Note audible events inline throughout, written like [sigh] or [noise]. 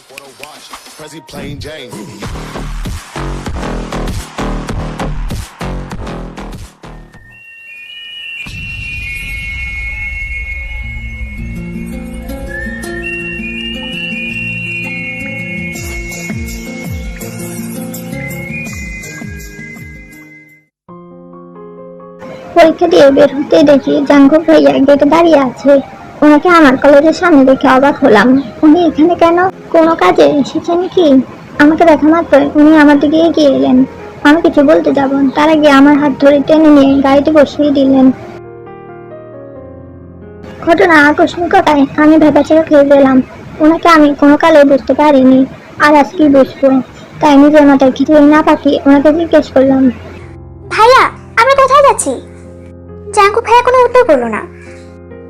Wanna watch Prezi plain Jane. পরীক্ষা দিয়ে বের হতে দেখি জাঙ্কুক ভাইয়া গেটে দাঁড়িয়ে আছে ওনাকে আমার কলেজের সামনে দেখে অবাক হলাম। উনি এখানে কেন? কোনো কাজে এসেছেন কি? আমাকে দেখা মাত্র উনি আমার দিকে এগিয়ে এলেন। আমি কিছু বলতে যাব। তার আগে আমার হাত ধরে টেনে নিয়ে গাড়িতে বসিয়ে দিলেন। ঘটনা আকস্মিকতায় আমি ভেবাচেরা খেয়ে গেলাম। ওনাকে আমি কোনো কালে বুঝতে পারিনি। আর আজকে বুঝব? তাই নিজের মাথায় খিচুড়ি না পাঠিয়ে ওনাকে জিজ্ঞেস করলাম। ভাইয়া আমরা কোথায় যাচ্ছি? জাঙ্কু ভাইয়া কোনো উত্তর করল না।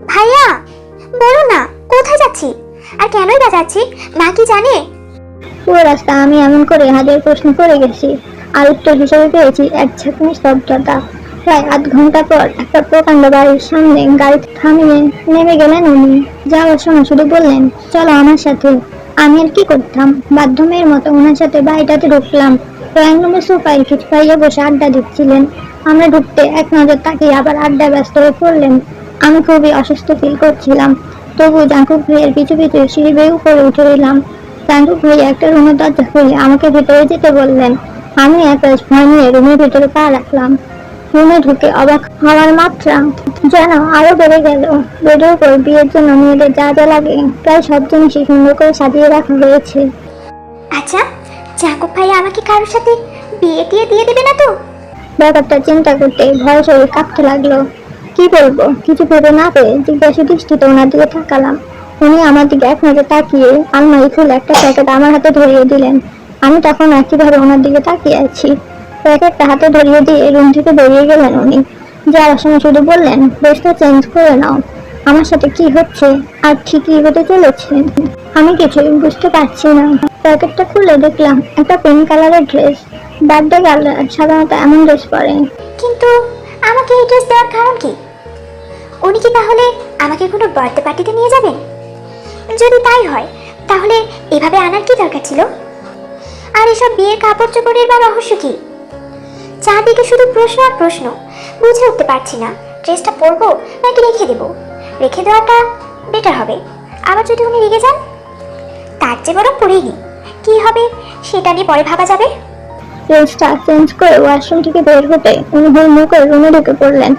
ভাইয়া বলো না, কোথায় যাচ্ছি? আর কেনই বা যাচ্ছি? মা কি জানে? পুরো রাস্তা আমি এমন করে হাজার প্রশ্ন করে গেছি, আর উত্তর হিসেবে পেয়েছি এক ঝাঁকুনি স্তব্ধতা। প্রায় আধ ঘণ্টা পর একটা প্রকাণ্ড বাড়ির সামনে গাড়ি থামিয়ে নেমে গেলেন উনি। যাওয়ার সময় শুধু বললেন, চলো আমার সাথে। আমি আর কি করতাম? বাধ্যমের মতো ওনার সাথে বাড়িটাতে ঢুকলাম। ড্রয়িং রুমে সোফায় কিছু পাইয়ে বসে আড্ডা দিচ্ছিলেন। আমরা ঢুকতে এক নজর তাকিয়ে আবার আড্ডা ব্যস্ত হয়ে পড়লেন। আমি খুবই অসুস্থ ফিল করছিলাম। তবু জাঙ্কুক ভাইয়ের পিছু পিছু সিঁড়ি বেয়ে উপরে উঠে এলাম। জাঙ্কুক ভাইয়া একটা রুমের দরজা খুলে আমাকে ভেতরে যেতে বললেন। আমি এক ভয় নিয়ে রুমের ভেতরে পা রাখলাম। রুমে ঢুকে অবাক হওয়ার মাত্রা যেন আরও বেড়ে গেল। বেডের উপর বিয়ের জন্য মেয়েদের যা যা লাগে প্রায় সব জিনিসই সুন্দর করে সাজিয়ে রাখা হয়েছে। আচ্ছা জাঙ্কুক ভাইয়া আমাকে কারোর সাথে বিয়ে দিয়ে দিয়ে দেবে না তো? ব্যাপারটা চিন্তা করতে ভয় শরীর কাঁপতে লাগল। কি বলব? কিছু ভেবে না পেয়ে জিজ্ঞাসা দৃষ্টিতে ওনার দিকে তাকালাম। উনি আমার দিকে এক নজর তাকিয়ে আলমারি খুলে একটা প্যাকেট আমার হাতে ধরিয়ে দিলেন। আমি তখন একইভাবে ওনার দিকে তাকিয়ে আছি। প্যাকেটটা হাতে ধরিয়ে দিয়ে রুম থেকে বেরিয়ে গেলেন উনি। যাওয়ার সময় শুধু বললেন ড্রেসটা চেঞ্জ করে নাও। আমার সাথে কি হচ্ছে? আর ঠিকই হতে চলেছে? আমি কিছুই বুঝতে পারছি না। প্যাকেটটা খুলে দেখলাম, একটা পিঙ্ক কালারের ড্রেস বার্থডে গার্ল সাধারণত এমন ড্রেস পরে। কিন্তু আমাকে এই ড্রেস দেওয়ার কারণ কি? উনি কি তাহলে আমাকে কোনো বার্থডে পার্টিতে নিয়ে যাবেন? যদি তাই হয়, তাহলে এভাবে আনার কি দরকার ছিল? আর এসব বিয়ের কাপড় চোপড়ের বা রহস্য কি? চারদিকে শুধু প্রশ্ন আর প্রশ্ন। বুঝে উঠতে পারছি না, ড্রেসটা পরবো নাকি রেখে দেবো? রেখে দেওয়াটা বেটার হবে। আবার যদি উনি রেগে যান? তার চেয়ে বরং পরেই নি কি হবে, সেটা নিয়ে পরে ভাবা যাবে? ড্রেসটা চেঞ্জ করে ওয়াশরুম থেকে বের হতে উনি হুড়মুড় করে রুমে ঢুকে পড়লেন।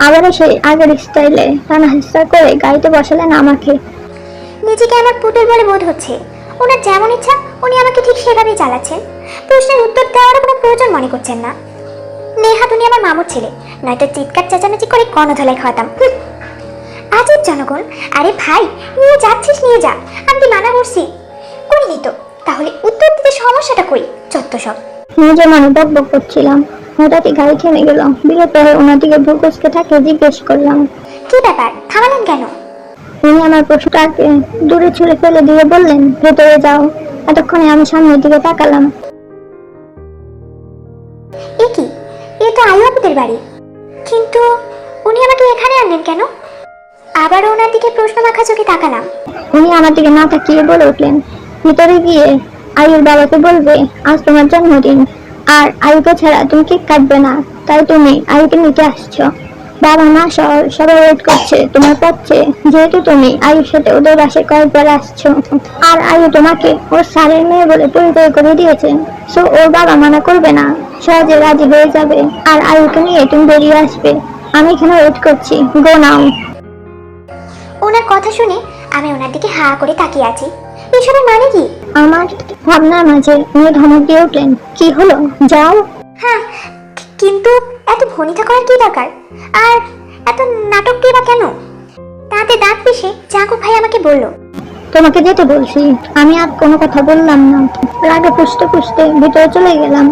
আবার সেই আগের স্টাইলে টানা হেস্তা করে গাড়িতে বসালেন আমাকে। নিজেকে আমার পুতুল বলে বোধ হচ্ছে। ওনার যেমন ইচ্ছা উনি আমাকে ঠিক সেভাবেই চালাচ্ছেন। প্রশ্নের উত্তর দেওয়ার কোনো প্রয়োজন মনে করছেন না। নেহা তুমি আমার মামুর ছেলে নয়তো চিৎকার চেঁচামেচি করে কর্ণধলাই খাওয়াতাম। হুঁ। আজব জনগণ আরে ভাই নিয়ে যাচ্ছিস নিয়ে যা। আমি কি মানা করছি। করিনি তো। তাহলে উত্তর দিতে সমস্যাটা করি চত্ব সব। নিজে মনে বক বক করছিলাম। হঠাৎই গাড়ি থেমে গেল। বিরত হয়ে ওনার দিকে ভূকসকে থাকে জিজ্ঞেস করলাম কি ব্যাপার? থামালেন কেন? উনি আমার প্রশ্নটাকে দূরে ছুঁড়ে ফেলে দিয়ে বললেন ভেতরে যাও। এতক্ষণে আমি সামনের দিকে তাকালাম। এ কি? এ তো আয়ু আপুদের বাড়ি। কিন্তু উনি আমাকে এখানে আনলেন কেন? আবারও ওনার দিকে প্রশ্ন মাখা চোখে তাকালাম। উনি আমার দিকে না তাকিয়ে বলে উঠলেন ভিতরে গিয়ে আয়ুর বাবাকে বলবে আজ তোমার জন্মদিন। আর আয়ুকে ছাড়া তুমি কেক কাটবে না, তাই তুমি আয়ুকে নিতে আসছো। বাবা মা সবাই ওয়েট করছে তোমার পাচ্ছে যেহেতু তুমি আয়ুর সাথে ওদের বাসায় কয়েকবার আসছো। আর আয়ু তোমাকে ওর স্যারের মেয়ে বলে পরিচয় করে দিয়েছে। সো ওর বাবা মানা করবে না। সহজে রাজি হয়ে যাবে। আর আয়ুকে নিয়ে তুমি বেরিয়ে আসবে। আমি এখানে ওয়েট করছি। গো নাও ওনার কথা শুনে আমি ওনার দিকে হা করে তাকিয়ে আছি। এসবের মানে কি? আমার ভাবনার মাঝে উনি ধমক দিয়ে উঠলেন কি হলো? যাও। হ্যাঁ কিন্তু এত ভনিতা করার কি দরকার? আর এত নাটক কি বা কেন? তাতে দাঁত পিষে জাগু ভাই আমাকে বলল। তোমাকে যেতে বলছি আমি আর কোনো কথা বললাম না। রাগে পুষতে পুষতে ভিতরে চলে গেলাম।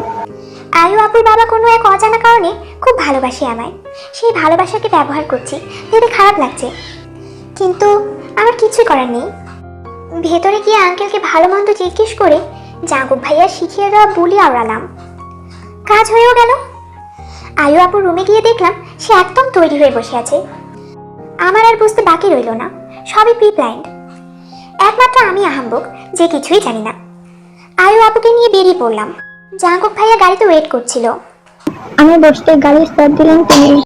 আয়ু আপুর বাবা কোনো এক অজানা কারণে খুব ভালোবাসে আমায়। সেই ভালোবাসাকে ব্যবহার করছি ভেবে খারাপ লাগছে। কিন্তু আমার কিছুই করার নেই। ভেতরে গিয়ে আঙ্কেলকে ভালো মন্দ জিজ্ঞেস করে জাগুব ভাইয়া শিখিয়ে দেওয়া বুলি আওড়ালাম। কাজ হয়েও গেল। আয়ু আপুর রুমে গিয়ে দেখলাম সে একদম তৈরি হয়ে বসে আছে। আমার আর বুঝতে বাকি রইল না, সবই প্রি প্ল্যান্ড একমাত্র আমি আহাম্বক যে কিছুই জানি না। আয়ু আপুকে নিয়ে বেরিয়ে পড়লাম। জাঙ্কুক ভাইয়া গাড়িতে ওয়েট করছিল। আমি বসতে গাড়ি স্টার্ট দিলেন তিনি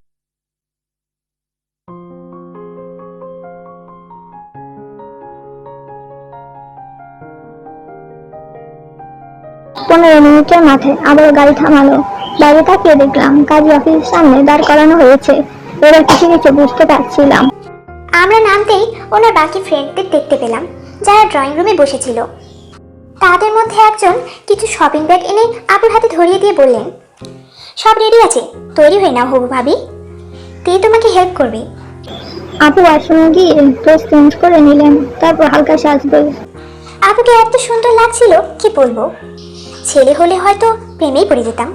পনেরো মিনিটের মাথায় আবার গাড়ি থামালো। বাইরে তাকিয়ে দেখলাম কাজী অফিসের সামনে দাঁড় করানো হয়েছে। এবার কিছু কিছু বুঝতে পারছিলাম। আমরা নামতেই ওনার বাকি ফ্রেন্ডদের দেখতে পেলাম যারা ড্রয়িং রুমে বসেছিল। তাদের মধ্যে একজন কিছু শপিং ব্যাগ এনে আপুর হাতে ধরিয়ে দিয়ে বললেন সব রেডি আছে? তৈরি হয়ে নাও হবু ভাবি। তে তোমাকে হেল্প করবে। আপু ওয়াশরুমে গিয়ে ড্রেস চেঞ্জ করে নিলেন তারপর হালকা সাজবে আপুকে এত সুন্দর লাগছিল কি বলব? ছেলে হলে হয়তো প্রেমেই পড়ে যেতাম।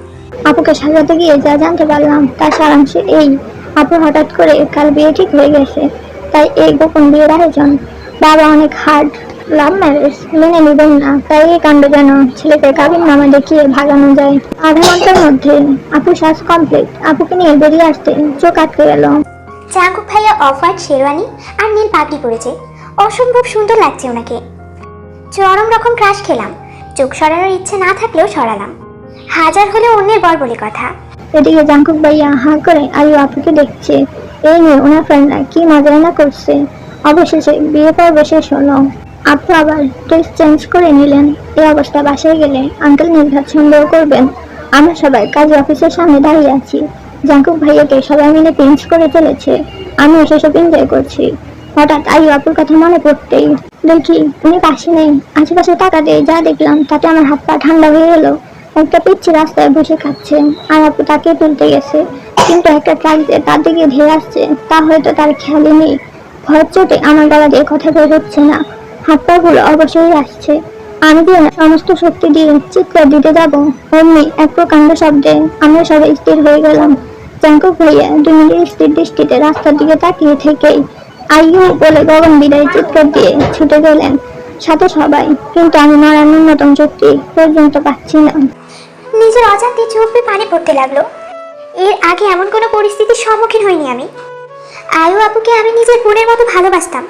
আপুকে সাজাতে গিয়ে যা জানতে পারলাম তার সারাংশ এই। আপু হঠাৎ করে কাল বিয়ে ঠিক হয়ে গেছে তাই এই গোপন বিয়ের আয়োজন। বাবা অনেক হার্ড লাভ ম্যারেজ মেনে নেবেন না তাই এই কাণ্ড যেন ছেলেকে কাবিন নামা দেখিয়ে ভাগানো যায়। আধা ঘণ্টার মধ্যে আপু শ্বাস কমপ্লিট আপুকে নিয়ে বেরিয়ে আসতে চোখ আটকে গেল। জাঙ্কুক ভাইয়া অফ হোয়াইট শেরওয়ানি আর নীল পাগড়ি পরেছে। অসম্ভব সুন্দর লাগছে ওনাকে। চরম রকম ক্রাশ খেলাম। চোখ সরানোর ইচ্ছে না থাকলেও সরালাম। হাজার হলে অন্যের বর বলে কথা। এদিকে জাঙ্কুক ভাইয়া হা করে আয়ু আপুকে দেখছে। এই নিয়ে ওনার ফ্রেন্ডরা কি মজা না করছে। অবশেষে বিয়ে পর্ব শেষ হলো। আপু আবার ড্রেস চেঞ্জ করে নিলেন। এই অবস্থা বাসায় গেলে আঙ্কেল নির্ঘাত সন্দেহ করবেন। আমরা সবাই কাজী অফিসের সামনে দাঁড়িয়ে আছি। জাঙ্কুক ভাইয়াকে সবাই মিলে পিঞ্চ করে চলেছে আমিও সেসব এনজয় করছি। হঠাৎ আয়ু আপুর কথা মনে পড়তেই দেখি উনি পাশে নেই। আশেপাশে দিয়ে যা দেখলাম, তাতে আমার হাত পা ঠান্ডা হয়ে গেল। একটা পিচ্ছি রাস্তায় বসে খাচ্ছে। আর আপু তাকে তুলতে গেছে। কিন্তু একটা ট্রাক যে তার দিকে ধেয়ে আসছে। তা হয়তো তার খেয়ালই নেই। ভয়ের চোটে আমার গলা দিয়ে কথা বের হচ্ছে না। হাত পা গুলো অবশ্যই আসছে। আমি দিয়ে সমস্ত শক্তি দিয়ে চিৎকার দিতে যাব। অমনি এক প্রকাণ্ড শব্দে আমরা সবাই স্থির হয়ে গেলাম। জাঙ্কুক ভাইয়া দুই মিনিট স্থির দৃষ্টিতে রাস্তার দিকে তাকিয়ে থেকেই আইয়ু বলে গগন বিদায় চিৎকার দিয়ে ছুটে গেলেন সাথে সবাই। কিন্তু আমি মারার ন্যূনতম শক্তি পর্যন্ত পাচ্ছি না। নিজের অজান্তে চোখ পানি পড়তে লাগল। এর আগে এমন কোনো পরিস্থিতির সম্মুখীন হইনি আমি। আয়ু আপুকে আমি নিজের বোনের মতো ভালোবাসতাম।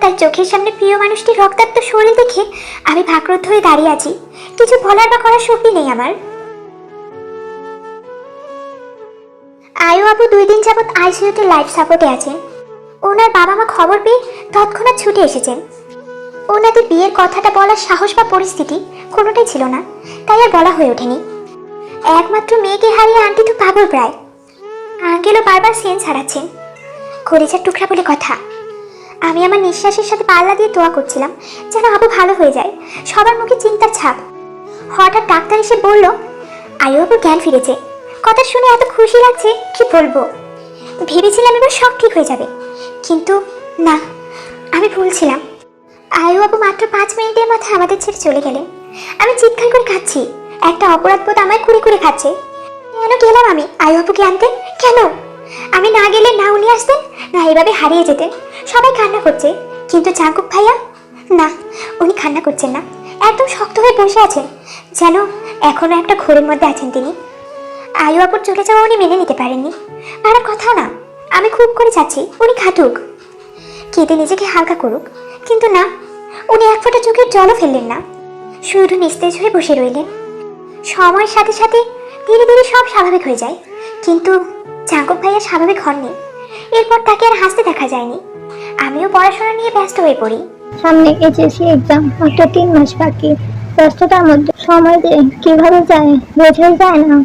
তার চোখের সামনে প্রিয় মানুষটির রক্তাক্ত শরীর দেখে আমি ভাগ্রত হয়ে দাঁড়িয়ে আছি। কিছু বলার বা করার শক্তি নেই আমার। আয়ু আপু দুই দিন যাবৎ আইসিইউতে লাইফ সাপোর্টে আছেন। ওনার বাবা মা খবর পেয়ে তৎক্ষণাৎ ছুটে এসেছেন। ওনাদের বিয়ের কথাটা বলার সাহস বা পরিস্থিতি কোনোটাই ছিল না, তাই আর বলা হয়ে ওঠেনি। একমাত্র মেয়েকে হারিয়ে আন্টি তো পাগল প্রায়। আঙ্কেলও বারবার সেন্স হারাচ্ছেন। খরিচার টুকরা বলে কথা, আমি আমার নিঃশ্বাসের সাথে পাল্লা দিয়ে দোয়া করছিলাম, যেন আবু ভালো হয়ে যায়, সবার মুখে চিন্তার ছাপ। হঠাৎ ডাক্তার এসে বলল, আয়ু আবু জ্ঞান ফিরেছে। কথা শুনে এত খুশি লাগছে, কি বলব? ভেবেছিলাম এবার সব ঠিক হয়ে যাবে। কিন্তু না, আমি ভুলছিলাম আয়ু মাত্র পাঁচ মিনিটের মাথায় আমাদের ছেড়ে চলে গেলেন। আমি চিৎকার করে খাচ্ছি একটা অপরাধ বোধ আমায় কুড়ে কুড়ে খাচ্ছে। কেন গেলাম আমি আয়ু বাবুকে আনতে? কেন? আমি না গেলে না উনি আসতেন না এভাবে হারিয়ে যেতেন সবাই কান্না করছে। কিন্তু চাঙ্কুক ভাইয়া? না, উনি কান্না করছেন না। একদম শক্ত হয়ে বসে আছেন। যেন এখনও একটা ঘোরের মধ্যে আছেন তিনি। আয়ু আপুর চলে যাওয়া উনি মেনে নিতে পারেননি। আর কথা না। আমি খুব করে চাচ্ছি উনি খাটুক। কেঁদে নিজেকে হালকা করুক, কিন্তু না, উনি এক ফোঁটা চোখের জলও ফেললেন না। শুধু নিস্তেজ হয়ে বসে রইলেন। সময়ের সাথে সাথে ধীরে ধীরে সব স্বাভাবিক হয়ে যায়। কিন্তু চাঙ্কক ভাইয়া স্বাভাবিক হননি। এরপর তাকে আর হাসতে দেখা যায়নি। আমিও পড়াশোনা নিয়ে ব্যস্ত হয়ে পড়ি। সামনে এইচএসসি এক্সাম মাত্র তিন মাস বাকি। ব্যস্ততার মধ্যে সময় যে কীভাবে যায়? বোঝাই যায় না।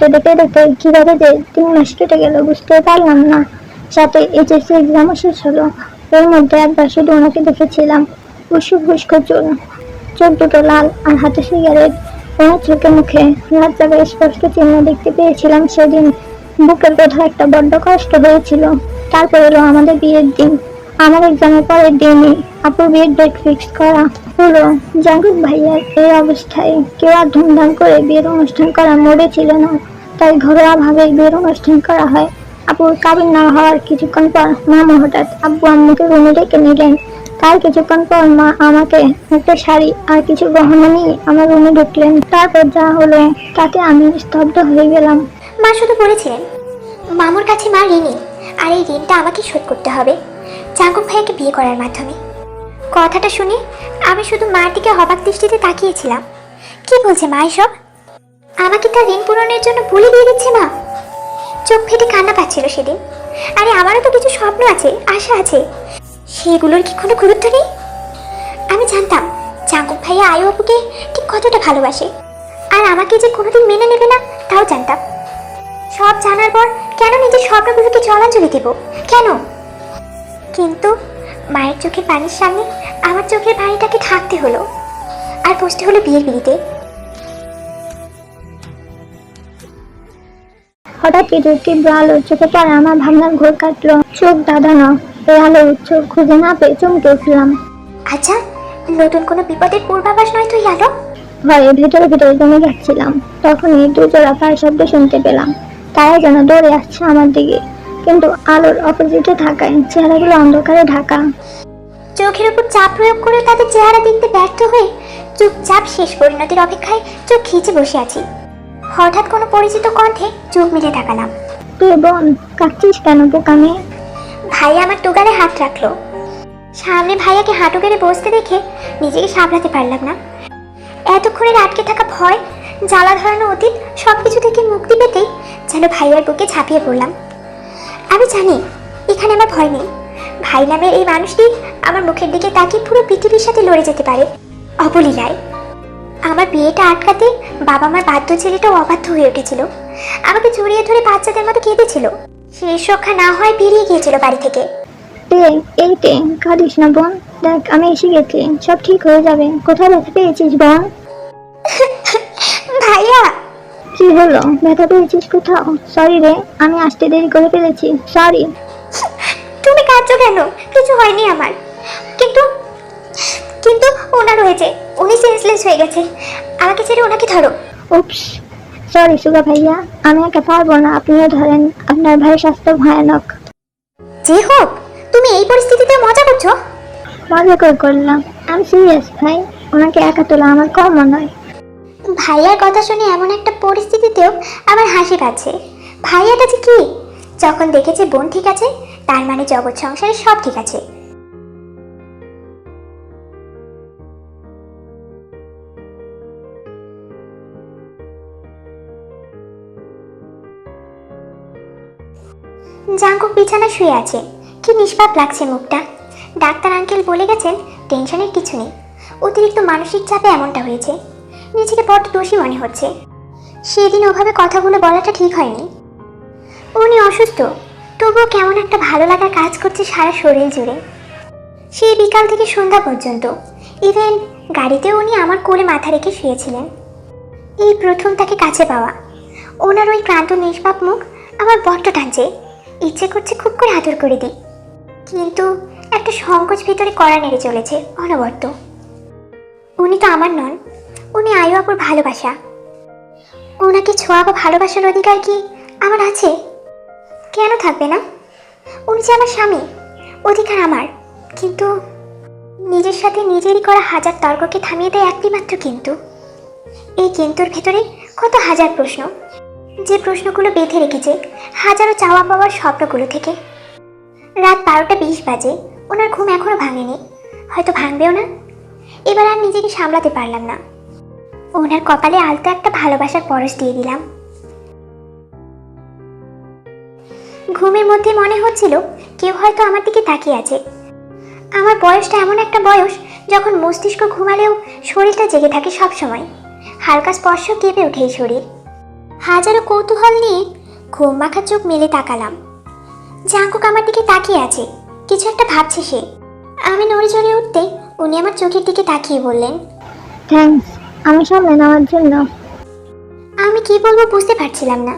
তো দেখে দেখে কীভাবে যে তিন মাস কেটে গেল বুঝতে পারলাম না। সাথে এইচএসসি এক্সামও শেষ হলো। এর মধ্যে একবার শুধু ওনাকে দেখেছিলাম। উস্কো ফুস্কো চুল, চোখ দুটো লাল আর হাতে সিগারেট। ওনার চোখে মুখে জায়গায় স্পষ্ট চিহ্ন দেখতে পেয়েছিলাম সেদিন। বুকের কোথাও একটা বড্ড কষ্ট হয়েছিল। তারপর এলো আমাদের বিয়ের দিন। আমার এক্সামের পরের দিনই আপুর বিয়ের ডেট ফিক্স করা। হলো। জাঙ্গুক ভাইয়ার এই অবস্থায় কেউ আর ধুমধাম করে বিয়ের অনুষ্ঠান করা মোড়ে ছিল না। তাই ঘরোয়া ভাবে বিয়ের অনুষ্ঠান করা হয়। আপুর কাবিন না হওয়ার কিছুক্ষণ পর মামা হঠাৎ আব্বু আম্মুকে রুমে ডেকে নিলেন। তার কিছুক্ষণ পর মা আমাকে একটা শাড়ি আর কিছু গহনা নিয়ে আমার রুমে ঢুকলেন। তারপর যা হলো তাতে আমি স্তব্ধ হয়ে গেলাম। মা শুধু বলেছিলেন, মামুর কাছে মা ঋণী, আর এই ঋণটা আমাকে শোধ করতে হবে। চাঙ্কুক ভাইয়াকে বিয়ে করার মাধ্যমে। কথাটা শুনে আমি শুধু মার দিকে হবাক দৃষ্টিতে তাকিয়েছিলাম। কি বলছে মা এসব? আমাকে তার ঋণ পূরণের জন্য বলে দিয়ে দিচ্ছে মা। চোখ ফেটে কান্না পাচ্ছিল সেদিন। আরে আমারও তো কিছু স্বপ্ন আছে, আশা আছে। সেগুলোর কি কোনো গুরুত্ব নেই? আমি জানতাম চাঙ্কুক ভাইয়া আয়ু আপুকে ঠিক কতটা ভালোবাসে। আর আমাকে যে কোনোদিন মেনে নেবে না, তাও জানতাম। সব জানার পর কেন নিজের স্বপ্নগুলোকে জলাঞ্জলি দেব? কেন? কিন্তু মায়ের চোখের পানির সামনে আমার চোখের পানিটাকে ঢাকতে হলো আর বসতে হলো বিয়ের পিড়িতে হঠাৎ কিছু তীব্র আলো চোখে পড়ে আমার ভাবনার ঘোর কাটলো। চোখ দাদানো এই আলো উচ্চ খুঁজে না পেয়ে চমকে উঠলাম। আচ্ছা নতুন কোনো বিপদের পূর্বাভাস নয় তো এই আলো? ভয়ে ভেতরে ভেতরে জমে যাচ্ছিলাম। তখনই দুজোড়া পায়ের শব্দ শুনতে পেলাম। তারা যেন দৌড়ে আসছে আমার দিকে। কিন্তু আলোর অপোজিটে থাকায় চেহারাগুলো অন্ধকারে ঢাকা। চোখের উপর চাপ প্রয়োগ করে তাদের চেহারা দেখতে ব্যর্থ হয়ে চুপচাপ শেষ পরিণতির অপেক্ষায় চোখ খিচে বসে আছি। হঠাৎ কোনো পরিচিত কণ্ঠে চোখ মিলে তাকালাম। তুই বোন কাঁদছিস কেন বোকা মেয়ে ভাই আমার টুগালে হাত রাখল। সামনে ভাইয়াকে হাঁটু গেড়ে বসতে দেখে নিজেকে সামলাতে পারলাম না। এতক্ষণের আটকে থাকা ভয় জ্বালা ধরানো অতীত সব কিছু থেকে মুক্তি পেতেই যেন ভাইয়ার বুকে ঝাঁপিয়ে পড়লাম। আমি জানি এখানে আমার ভয় নেই। ভাই নামের এই মানুষটি আমার মুখের দিকে তাকিয়ে পুরো পৃথিবীর সাথে লড়ে যেতে পারে। অবলীলায়। আমার বিয়েটা আটকাতে বাবা মার বাধ্য ছেলেটাও অবাধ্য হয়ে উঠেছিল। আমাকে জড়িয়ে ধরে বাচ্চাদের মতো কেঁদেছিল। শেষ রক্ষা না হয় বেরিয়ে গিয়েছিল বাড়ি থেকে। এই তে কাঁদিস না বোন। দেখ আমি এসে গেছি। সব ঠিক হয়ে যাবে। কোথায় ব্যথা পেয়েছিস বোন? [laughs] ভাইয়া! কি হলো? ব্যথা পেয়েছিস কোথাও? সরি রে আমি আসতে দেরি করে ফেলেছি। সরি তুমি কাঁদছো কেন? কিছু হয়নি আমার। কিন্তু কিন্তু ওনার হয়েছে। উনি সেন্সলেস হয়ে গেছে। আমাকে ছেড়ে ওনাকে ধরো। উপস সরি সুগা ভাইয়া। আমি একা পারব না। আপনিও ধরেন আপনার ভাইয়ের স্বাস্থ্য ভয়ানক। যে হোক তুমি এই পরিস্থিতিতে মজা করছ। মজা করে করলাম? আমি সিরিয়াস ভাই। ওনাকে একা তোলা আমার কম নয়। ভাইয়ার কথা শুনে এমন একটা পরিস্থিতিতেও আমার হাসি পাচ্ছে। ভাইয়াটা যে কি? যখন দেখেছে বোন ঠিক আছে, তার মানে জগৎ সংসারে সব ঠিক আছে। জাঙ্কুক বিছানা শুয়ে আছে। কি নিষ্পাপ লাগছে মুখটা। ডাক্তার আঙ্কেল বলে গেছেন, টেনশনের কিছু নেই। অতিরিক্ত মানসিক চাপে এমনটা হয়েছে। নিজেকে বড্ড দোষী মনে হচ্ছে। সেদিন ওভাবে কথাগুলো বলাটা ঠিক হয়নি। উনি অসুস্থ, তবুও কেমন একটা ভালো লাগা কাজ করছে সারা শরীর জুড়ে। সেই বিকাল থেকে সন্ধ্যা পর্যন্ত ইভেন গাড়িতেও উনি আমার কোলে মাথা রেখে শুয়েছিলেন। এই প্রথম তাকে কাছে পাওয়া। ওনার ওই ক্লান্ত নিষ্পাপ মুখ আমার বড্ড টানছে। ইচ্ছে করছে খুব করে আদর করে দিই। কিন্তু একটা সংকোচ ভিতরে কড়া নেড়ে চলেছে অনবর্ত উনি তো আমার নন উনি আয়ু আপুর ভালোবাসা। ওনাকে ছোঁয়া বা ভালোবাসার অধিকার কি আমার আছে? কেন থাকবে না? উনি যে আমার স্বামী, অধিকার আমার। কিন্তু নিজের সাথে নিজেরই করা হাজার তর্ককে থামিয়ে দেয় একটি মাত্র কিন্তু। এই কিন্তুর ভেতরে কত হাজার প্রশ্ন। যে প্রশ্নগুলো বেঁধে রেখেছে হাজারো চাওয়া পাওয়ার স্বপ্নগুলো থেকে। রাত বারোটা বিশ বাজে, ওনার ঘুম এখনও ভাঙেনি। হয়তো ভাঙবেও না। এবার আর নিজেকে সামলাতে পারলাম না। ওনার কপালে আলতো একটা ভালোবাসার পরশ দিয়ে দিলাম। ঘুমের মধ্যে মনে হচ্ছিল কেউ হয়তো আমার দিকে তাকিয়ে আছে। আমার বয়সটা এমন একটা বয়স যখন মস্তিষ্ক ঘুমালেও শরীরটা জেগে থাকে সব সময় হালকা স্পর্শ কেঁপে ওঠে শরীর। হাজারো কৌতূহল নিয়ে ঘুম মাখা চোখ মেলে তাকালাম। জাঙ্কুক আমার দিকে তাকিয়ে আছে, কিছু একটা ভাবছে সে। আমি নড়ে চড়ে উঠতে উনি আমার চোখের দিকে তাকিয়ে বললেন থ্যাঙ্কস আমি সামলে নেওয়ার জন্য। আমি কি বলব বুঝতে পারছিলাম না।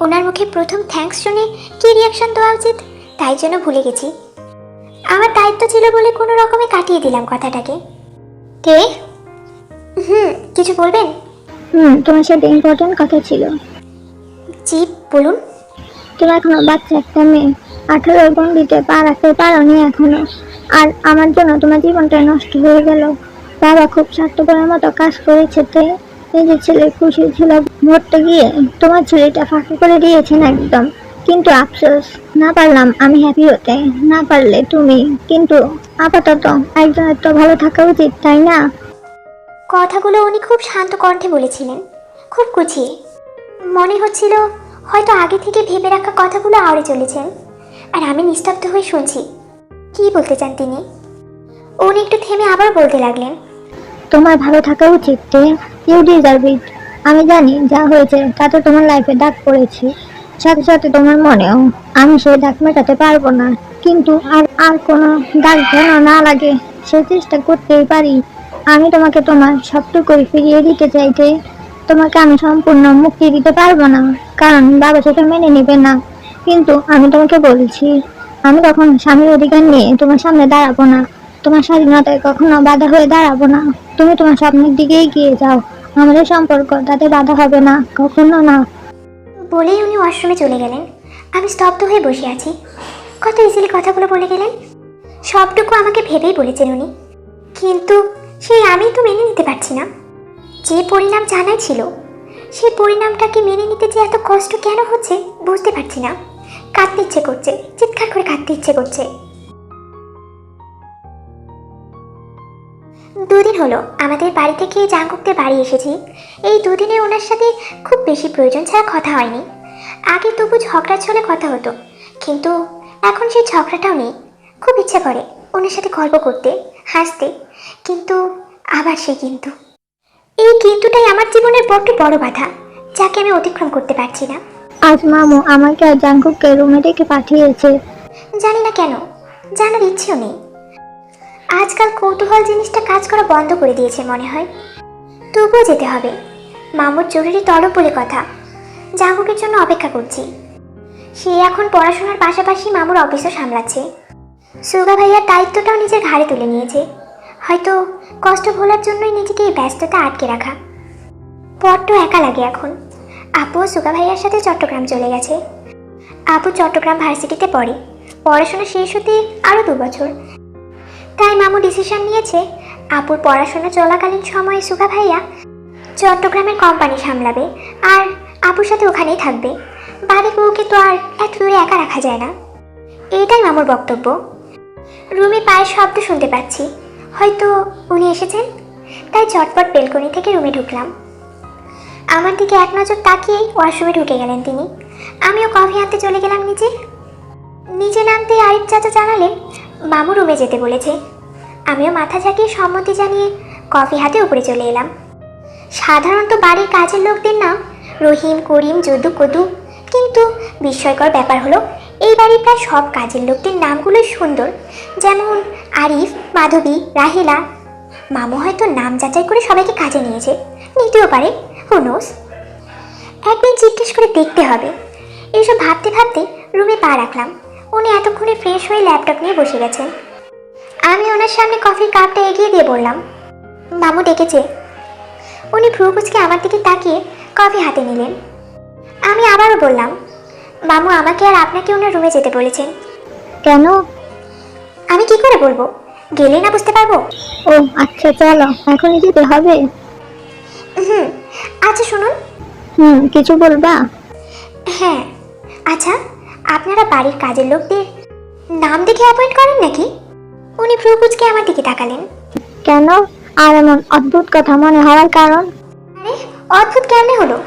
ওনার মুখে প্রথম থ্যাঙ্কস শুনে কি রিয়াকশন দেওয়া উচিত তাই জন্য ভুলে গেছি। আমার দায়িত্ব ছিল বলে কোনো রকমে কাটিয়ে দিলাম কথাটাকে। কে? হুম কিছু বলবেন? হুম তোমার সাথে ইম্পর্টেন্ট কথা ছিল। জি বলুন। তুমি এখনও বাচ্চা একটা মেয়ে আঠারো গন্ডিতে পা রাখতে পারোনি এখনও। আর আমার জন্য তোমার জীবনটা নষ্ট হয়ে গেল। বাবা খুব স্বার্থপরের মতো কাজ করেছে তাই নিজের ছেলে খুশি ছিল, মরতে গিয়ে তোমার ছেলেটা ফাঁকা করে দিয়েছেন একদম। কিন্তু আফসোস, না পারলাম আমি হ্যাপি হতে। না পারলে তুমি, কিন্তু আপাতত একজনের তো ভালো থাকা উচিত, তাই না? কথাগুলো উনি খুব শান্ত কণ্ঠে বলেছিলেন। খুব গুছিয়ে। মনে হচ্ছিল হয়তো আগে থেকে ভেবে রাখা কথাগুলো আওড়ে চলেছেন। আর আমি নিস্তব্ধ হয়ে শুনছি। কি বলতে চান তিনি? উনি একটু থেমে আবার বলতে লাগলেন। তোমার ভালো থাকা উচিত ইউ ডিজার্ভ ইট আমি জানি যা হয়েছে, তাতে তোমার লাইফে দাগ পড়েছে। সাথে সাথে তোমার মনেও, আমি সেই দাগ মেটাতে পারব না। কিন্তু আর আর কোনো দাগ যেন না লাগে, সে চেষ্টা করতেই পারি। আমি তোমাকে তোমার সবটুকুই ফিরিয়ে দিতে চাইতে তোমাকে আমি সম্পূর্ণ মুক্তি দিতে পারব না। কারণ বাবা সেটা মেনে নেবে না। কিন্তু আমি তোমাকে বলছি, আমি কখনো স্বামীর অধিকার নিয়ে তোমার সামনে দাঁড়াবো না। তোমার স্বাধীনতায় কখনো বাধা হয়ে দাঁড়াবো না। তুমি তোমার স্বপ্নের দিকে এগিয়ে যাও। আমাদের সম্পর্ক তাতে বাধা হবে না, কখনো না। বলেই উনি ওয়াশরুমে চলে গেলেন। আমি স্তব্ধ হয়ে বসে আছি। কত ইজিলি কথাগুলো বলে গেলেন। সবটুকু আমাকে ভেবেই বলেছেন উনি। কিন্তু সেই আমি তো মেনে নিতে পারছি না। যে পরিণাম জানাই ছিল সেই পরিণামটাকে মেনে নিতে যে এত কষ্ট কেন হচ্ছে বুঝতে পারছি না। কাঁদতে ইচ্ছে করছে, চিৎকার করে কাঁদতে ইচ্ছে করছে। দুদিন হলো আমাদের বাড়ি থেকে জাঙ্কুকদের বাড়ি এসেছি। এই দুদিনে ওনার সাথে খুব বেশি প্রয়োজন ছাড়া কথা হয়নি। আগে তবু ঝগড়া ছলে কথা হতো কিন্তু এখন সেই ঝগড়াটাও নেই। খুব ইচ্ছে করে ওনার সাথে গল্প করতে হাসতে কিন্তু আবার সে কিন্তু। এই কিন্তুটাই আমার জীবনের বড্ড বড় বাধা যাকে আমি অতিক্রম করতে পারছি না। আজ মামু আমাকে আর জাঙ্কুককে রুমে ডেকে পাঠিয়েছে। জানি না কেন জানার ইচ্ছেও নেই। আজকাল কৌতূহল জিনিসটা কাজ করা বন্ধ করে দিয়েছে মনে হয়। তবুও যেতে হবে। মামুর জরুরি তলব বলে কথা। জাঙ্গুকের জন্য অপেক্ষা করছি। সে এখন পড়াশোনার পাশাপাশি মামুর অফিসও সামলাচ্ছে। সুগা ভাইয়ার দায়িত্বটাও নিজের ঘাড়ে তুলে নিয়েছে। হয়তো কষ্ট ভোলার জন্যই নিজেকে এই ব্যস্ততা আটকে রাখা। বড্ড একা লাগে এখন। আপুও সুগা ভাইয়ার সাথে চট্টগ্রাম চলে গেছে। আপু চট্টগ্রাম ভার্সিটিতে পড়ে। পড়াশোনা শেষ হতে আরও দু বছর। তাই মামু ডিসিশন নিয়েছে। আপুর পড়াশোনা চলাকালীন সময়ে সুগা ভাইয়া চট্টগ্রামের কোম্পানি সামলাবে আর আপুর সাথে ওখানেই থাকবে। বাড়ি বউকে তো আর এত দূরে একা রাখা যায় না। এটাই মামুর বক্তব্য। রুমে পায়ের শব্দ শুনতে পাচ্ছি। হয়তো উনি এসেছেন? তাই চটপট বেলকনি থেকে রুমে ঢুকলাম। আমার দিকে এক নজর তাকিয়েই ওয়াশরুমে ঢুকে গেলেন তিনি। আমিও কফি আনতে চলে গেলাম নিচে নিচে নামতে আরিফ চাচা জানালেন মামু রুমে যেতে বলেছে। আমিও মাথা ঝাঁকিয়ে সম্মতি জানিয়ে কফি হাতে উপরে চলে এলাম। সাধারণত বাড়ির কাজের লোকদের নাম রহিম, করিম, যদু কদু কিন্তু বিস্ময়কর ব্যাপার হলো, এই বাড়ির প্রায় সব কাজের লোকদের নামগুলোই সুন্দর। যেমন আরিফ, মাধবী, রাহিলা। মামু হয়তো নাম যাচাই করে সবাইকে কাজে নিয়েছে। নিতেও পারে হুনোস একদিন জিজ্ঞেস করে দেখতে হবে। এইসব ভাবতে ভাবতে রুমে পা রাখলাম। উনি এতক্ষণে ফ্রেশ হয়ে ল্যাপটপ নিয়ে বসে গেছেন। আমি ওনার সামনে কফির কাপটা এগিয়ে দিয়ে বললাম মামু ডেকেছে। উনি ভ্রুকুচকে আমার দিকে তাকিয়ে কফি হাতে নিলেন। আমি আবারও বললাম মামু আমাকে আর আপনাকে ওনার রুমে যেতে বলেছেন। কেন? আমি কি করে বলব? গেলে না বুঝতে পারব? ও আচ্ছা চলো এখনই যেতে হবে। হুম আচ্ছা শুনুন। হুম কিছু বলবা? হ্যাঁ আচ্ছা। আপনারা বাড়ির কাজের লোকদের নাম দেখে অ্যাপয়েন্ট করেন নাকি? উনি ভ্রুকুচকে আমার দিকে তাকালেন। কেন? আর এমন অদ্ভুত কথা মনে হওয়ার কারণ? আরে অদ্ভুত কেমনে হলো?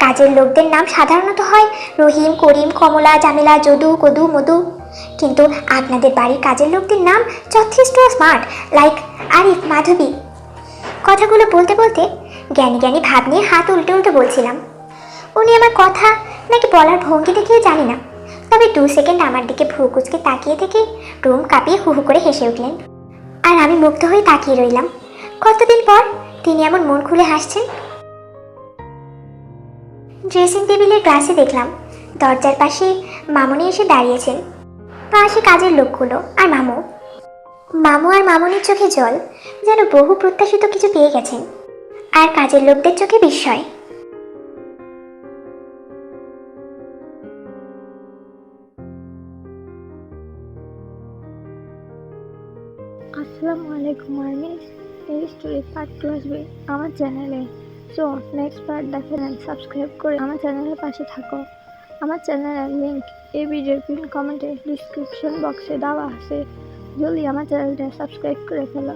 কাজের লোকদের নাম সাধারণত হয় রহিম করিম কমলা জামেলা যদু কদু মধু। কিন্তু আপনাদের বাড়ির কাজের লোকদের নাম যথেষ্ট স্মার্ট লাইক আরিফ মাধবী। কথাগুলো বলতে বলতে জ্ঞানী জ্ঞানী ভাব নিয়ে হাত উল্টে উল্টে বলছিলাম। উনি আমার কথা নাকি বলার ভঙ্গি দেখেও জানি না। তবে দু সেকেন্ড আমার দিকে ভ্রুকুচকে তাকিয়ে থেকে রুম কাঁপিয়ে হু হু করে হেসে উঠলেন। আর আমি মুগ্ধ হয়ে তাকিয়ে রইলাম। কতদিন পর তিনি এমন মন খুলে হাসছেন? ড্রেসিং টেবিলের গ্লাসে দেখলাম, দরজার পাশে মামুনি এসে দাঁড়িয়েছেন। পাশে কাজের লোকগুলো আর মামু। মামু আর মামনির চোখে জল, যেন বহু প্রত্যাশিত কিছু পেয়ে গেছেন। আর কাজের লোকদের চোখে বিস্ময়। স্টোরি পার্ট টু আসবে আমার চ্যানেলে সো নেক্সট পার্ট দেখেন সাবস্ক্রাইব করে আমার চ্যানেলের পাশে থাকো। আমার চ্যানেলের লিঙ্ক এই ভিডিওর পিন কমেন্টে ডিসক্রিপশন বক্সে দেওয়া আছে। জলদি আমার চ্যানেলটা সাবস্ক্রাইব করে ফেলো।